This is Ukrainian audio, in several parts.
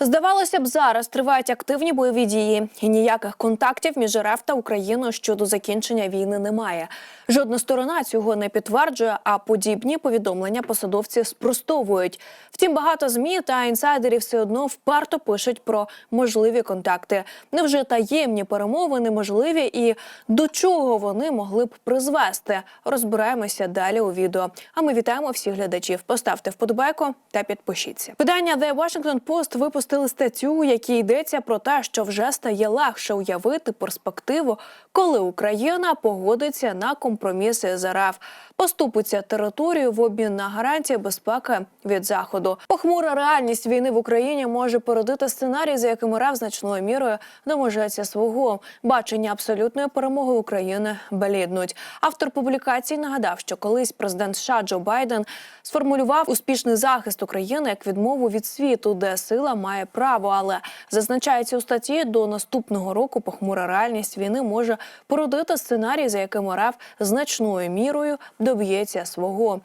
Здавалося б, зараз тривають активні бойові дії, і ніяких контактів між РФ та Україною щодо закінчення війни немає. Жодна сторона цього не підтверджує, а подібні повідомлення посадовці спростовують. Втім, багато змі та інсайдерів все одно вперто пишуть про можливі контакти. Невже таємні перемовини можливі і до чого вони могли б призвести? Розбираємося далі у відео. А ми вітаємо всіх глядачів. Поставте вподобайку та підпишіться. Видання The Washington Post випустили статтю, у якій йдеться про те, що вже стає легше уявити перспективу, коли Україна погодиться на компроміси з РФ, поступиться територію в обмін на гарантії безпеки від заходу. Похмура реальність війни в Україні може породити сценарій, за яким РФ значною мірою доможеться свого бачення абсолютної перемоги України бліднуть. Автор публікації нагадав, що колись президент США Джо Байден сформулював успішний захист України як відмову від світу, де сила має право. Але зазначається у статті до наступного року похмура реальність війни може породити сценарій, за яким РФ значною мірою доб'ється свого.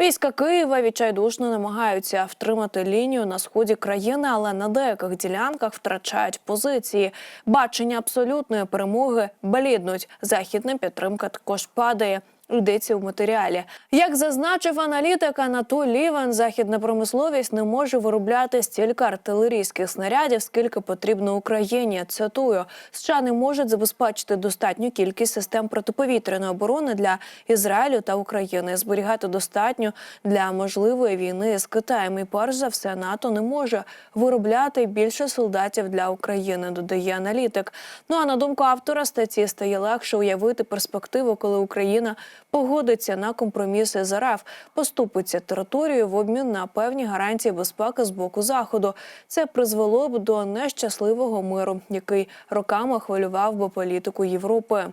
Війська Києва відчайдушно намагаються втримати лінію на сході країни, але на деяких ділянках втрачають позиції. Бачення абсолютної перемоги бліднуть. Західна підтримка також падає. Йдеться в матеріалі. Як зазначив аналітик Анатолій Лівен, західна промисловість не може виробляти стільки артилерійських снарядів, скільки потрібно Україні. Цитую, США не можуть забезпечити достатню кількість систем протиповітряної оборони для Ізраїлю та України, зберігати достатньо для можливої війни з Китаєм. І перш за все, НАТО не може виробляти більше солдатів для України. Додає аналітик. Ну а на думку автора статті стає легше уявити перспективу, коли Україна погодиться на компроміси з РФ, поступиться територією в обмін на певні гарантії безпеки з боку заходу. Це призвело б до нещасливого миру, який роками хвилював би політику Європи.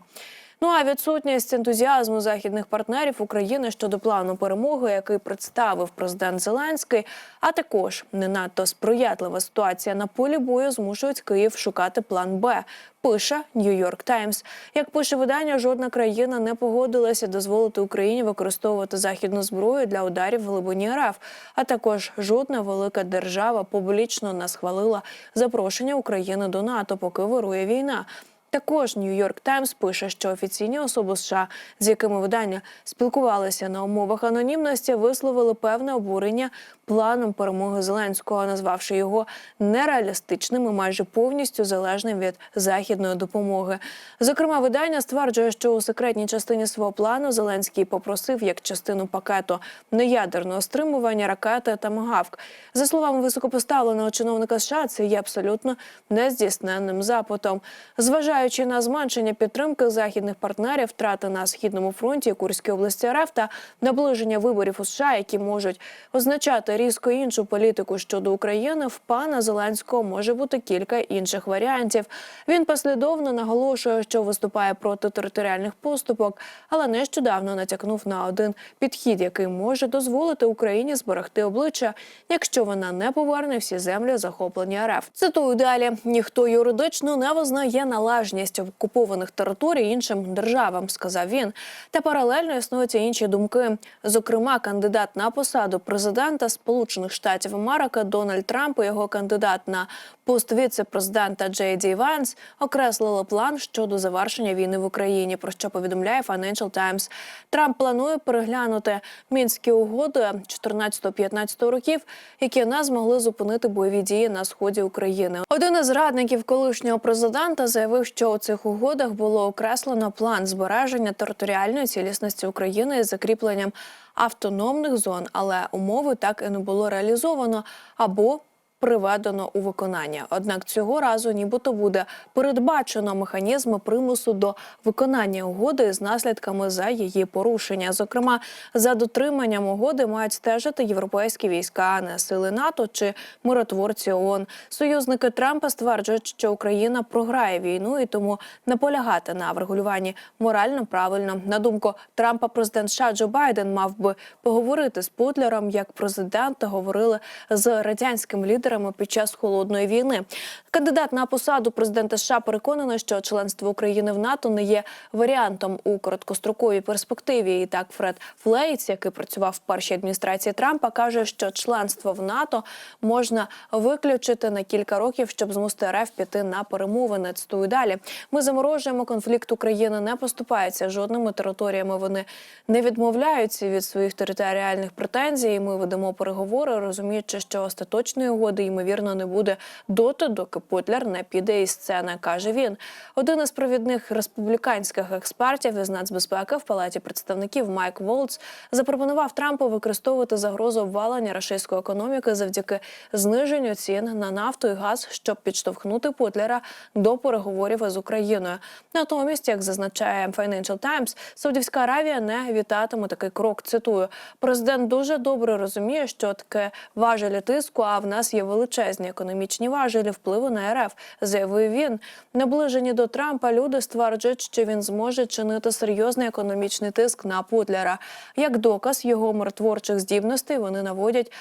Ну а відсутність ентузіазму західних партнерів України щодо плану перемоги, який представив президент Зеленський, а також не надто сприятлива ситуація на полі бою змушують Київ шукати план Б. Пише Нью-Йорк Таймс. Як пише видання, жодна країна не погодилася дозволити Україні використовувати західну зброю для ударів в глибині РФ. А також жодна велика держава публічно не схвалила запрошення України до НАТО, поки вирує війна. Також Нью-Йорк Таймс пише, що офіційні особи США, з якими видання спілкувалися на умовах анонімності, висловили певне обурення планом перемоги Зеленського, назвавши його нереалістичним і майже повністю залежним від західної допомоги. Зокрема, видання стверджує, що у секретній частині свого плану Зеленський попросив як частину пакету неядерного стримування ракети та Магавк. За словами високопоставленого чиновника США, це є абсолютно нездійсненним запитом. Зважаючи на зменшення підтримки західних партнерів, втрати на східному фронті Курській області РФ та наближення виборів у США, які можуть означати різко іншу політику щодо України, в пана Зеленського може бути кілька інших варіантів. Він послідовно наголошує, що виступає проти територіальних поступок, але нещодавно натякнув на один підхід, який може дозволити Україні зберегти обличчя, якщо вона не поверне всі землі захоплені РФ. Цитую далі: ніхто юридично не визнає належність окупованих територій іншим державам, сказав він. Та паралельно існують і інші думки. Зокрема, кандидат на посаду президента Сполучених Штатів Америки Дональд Трамп і його кандидат на пост віце-президента Джей Ді Ванс окреслили план щодо завершення війни в Україні. Про що повідомляє Financial Times. Трамп планує переглянути мінські угоди 14-15 років, які не змогли зупинити бойові дії на сході України. Один із радників колишнього президента заявив, що у цих угодах було окреслено план збереження територіальної цілісності України із закріпленням автономних зон, але умови так і не було реалізовано або приведено у виконання. Однак цього разу нібито буде передбачено механізми примусу до виконання угоди з наслідками за її порушення. Зокрема, за дотриманням угоди мають стежити європейські війська, а не сили НАТО чи миротворці ООН. Союзники Трампа стверджують, що Україна програє війну і тому наполягати на врегулюванні морально правильно. На думку Трампа, президент США Джо Байден мав би поговорити з Путлером, як президенти говорили з радянським лідером партнерами під час холодної війни. Кандидат на посаду президента США переконаний, що членство України в НАТО не є варіантом у короткостроковій перспективі. І так, Фред Флейц, який працював в першій адміністрації Трампа, каже, що членство в НАТО можна виключити на кілька років, щоб змусити РФ піти на перемовини. Цитую далі. Ми заморожуємо конфлікт України, не поступається жодними територіями. Вони не відмовляються від своїх територіальних претензій. Ми ведемо переговори, розуміючи, що остаточної угоди ймовірно не буде доти, доки Путляр не піде із сцени, каже він. Один із провідних республіканських експертів із нацбезпеки в палаті представників Майк Волц запропонував Трампу використовувати загрозу обвалення російської економіки завдяки зниженню цін на нафту і газ, щоб підштовхнути Путляра до переговорів із Україною. Натомість, як зазначає Financial Times, Саудівська Аравія не вітатиме такий крок. Цитую, президент дуже добре розуміє, що таке важелі тиску. А в нас є величезні економічні важелі впливу на РФ. Заявив він. Наближені до Трампа люди стверджують, що він зможе чинити серйозний економічний тиск на Путлера. Як доказ його миротворчих здібностей вони наводять.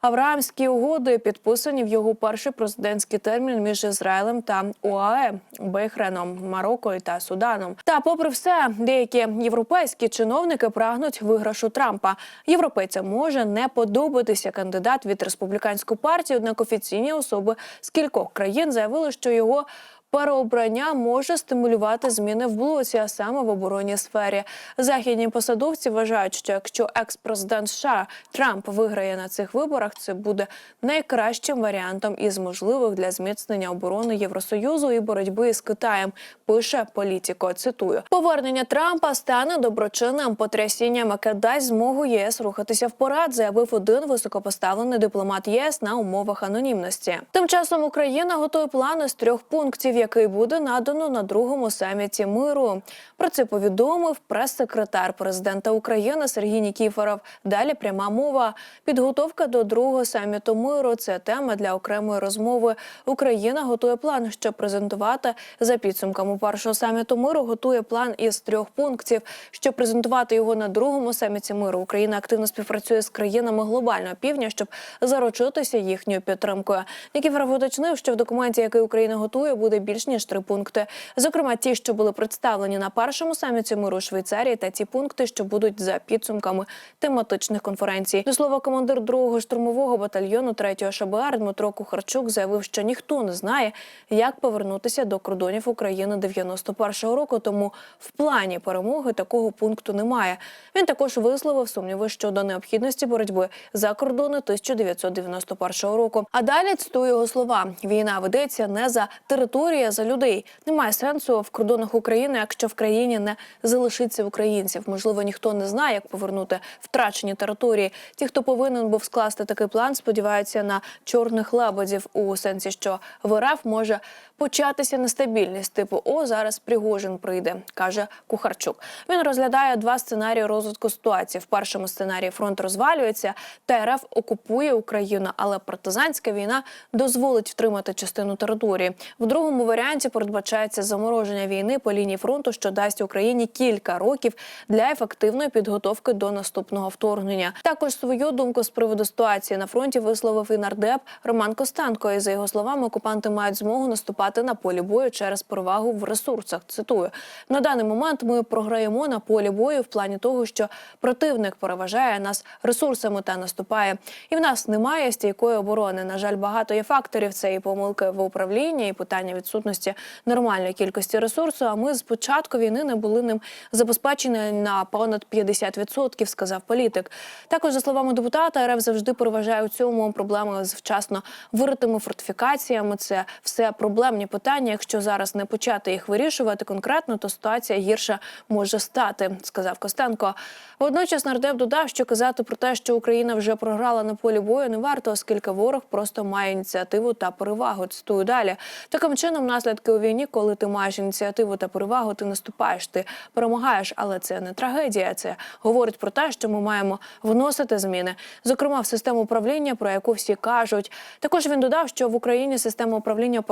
Авраамські угоди підписані в його перший президентський термін між Ізраїлем та УАЕ, Бейхреном, Марокою та Суданом. Та, попри все, деякі європейські чиновники прагнуть виграшу Трампа. Європейцям може не подобатися кандидат від республіканської партії, однак офіційні особи з кількох країн заявили, що його Переобрання може стимулювати зміни в блоці, а саме в оборонній сфері. Західні посадовці вважають, що якщо екс-президент США Трамп виграє на цих виборах, це буде найкращим варіантом із можливих для зміцнення оборони Євросоюзу і боротьби з Китаєм. Пише політико. Цитую: повернення Трампа стане доброчинним потрясінням, яке дасть змогу ЄС рухатися вперед, заявив один високопоставлений дипломат ЄС на умовах анонімності. Тим часом Україна готує плани з трьох пунктів який буде надано на другому саміті миру. Про це повідомив прес-секретар президента України Сергій Нікіфоров. Далі пряма мова. Підготовка до другого саміту миру це тема для окремої розмови. Україна готує план, щоб презентувати за підсумками першого саміту миру. Готує план із трьох пунктів. Щоб презентувати його на другому саміті миру. Україна активно співпрацює з країнами глобального півдня, щоб заручитися їхньою підтримкою. Нікіфоров уточнив, що в документі, який Україна готує, буде більш ніж три пункти. Зокрема, ті, що були представлені на першому саміті миру Швейцарії, та ті пункти, що будуть за підсумками тематичних конференцій. До слова, командир другого штурмового батальйону 3-го ШБР Дмитро Кухарчук заявив, що ніхто не знає, як повернутися до кордонів України 91-го року. Тому в плані перемоги такого пункту немає. Він також висловив сумніви щодо необхідності боротьби за кордони 1991 року. А далі цитую його слова: війна ведеться не за території, а за людей. Немає сенсу в кордонах України, якщо в країні не залишиться українців. Можливо, ніхто не знає, як повернути втрачені території. Ті, хто повинен був скласти такий план, сподіваються на чорних лебедів у сенсі, що в РФ може початися нестабільність. Типу, о, зараз Пригожин прийде, каже Кухарчук. Він розглядає два сценарії розвитку ситуації. В першому сценарії фронт розвалюється, та РФ окупує Україну, але партизанська війна дозволить втримати частину території. В другому варіанті передбачається замороження війни по лінії фронту, що дасть Україні кілька років для ефективної підготовки до наступного вторгнення. Також свою думку з приводу ситуації на фронті висловив і нардеп Роман Костенко. І за його словами, окупанти мають змогу наступати на полі бою через перевагу в ресурсах. Цитую на даний момент. Ми програємо на полі бою в плані того, що противник переважає нас ресурсами та наступає, і в нас немає стійкої оборони. На жаль, багато є факторів. Це і помилки в управлінні, і питання відсутності нормальної кількості ресурсу. А ми з початку війни не були ним забезпечені на понад 50%, сказав політик. Також за словами депутата, РФ завжди переважає у цьому проблеми з вчасно виритими фортифікаціями. Це все проблемні питання. Якщо зараз не почати їх вирішувати конкретно, то ситуація гірша може стати, сказав Костенко. Водночас нардеп додав, що казати про те, що Україна вже програла на полі бою, не варто, оскільки ворог просто має ініціативу та перевагу. Цитую далі. Таким чином наслідки у війні, коли ти маєш ініціативу та перевагу, ти наступаєш, ти перемагаєш, але це не трагедія. Це говорить про те, що ми маємо вносити зміни, зокрема в систему управління, про яку всі кажуть. Також він додав, що в Україні система управління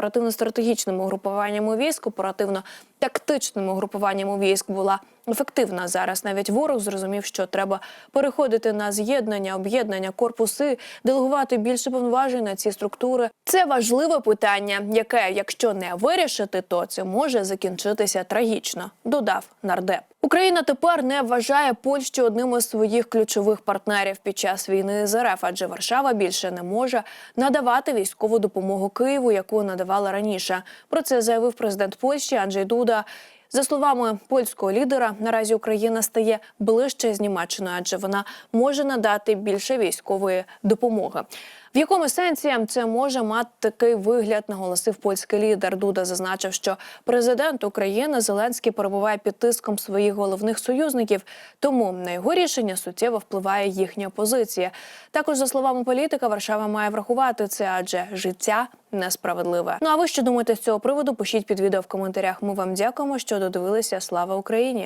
оперативно-стратегічним угрупуванням військ, оперативно-тактичним угрупуванням військ була ефективна. Зараз навіть ворог зрозумів, що треба переходити на з'єднання, об'єднання, корпуси, делегувати більше повноважень на ці структури. Це важливе питання, яке, якщо не вирішити, то це може закінчитися трагічно. Додав нардеп. Україна тепер не вважає Польщу одним із своїх ключових партнерів під час війни з РФ, адже Варшава більше не може надавати військову допомогу Києву, яку надавала раніше. Про це заявив президент Польщі Анджей Дуда. За словами польського лідера, наразі Україна стає ближче з Німеччиною, адже вона може надати більше військової допомоги. В якому сенсі це може мати такий вигляд, наголосив польський лідер. Дуда зазначив, що президент України Зеленський перебуває під тиском своїх головних союзників, тому на його рішення суттєво впливає їхня позиція. Також за словами політика, Варшава має врахувати це, адже життя несправедливе. Ну а ви що думаєте з цього приводу? Пишіть під відео в коментарях. Ми вам дякуємо, що додивилися. Слава Україні!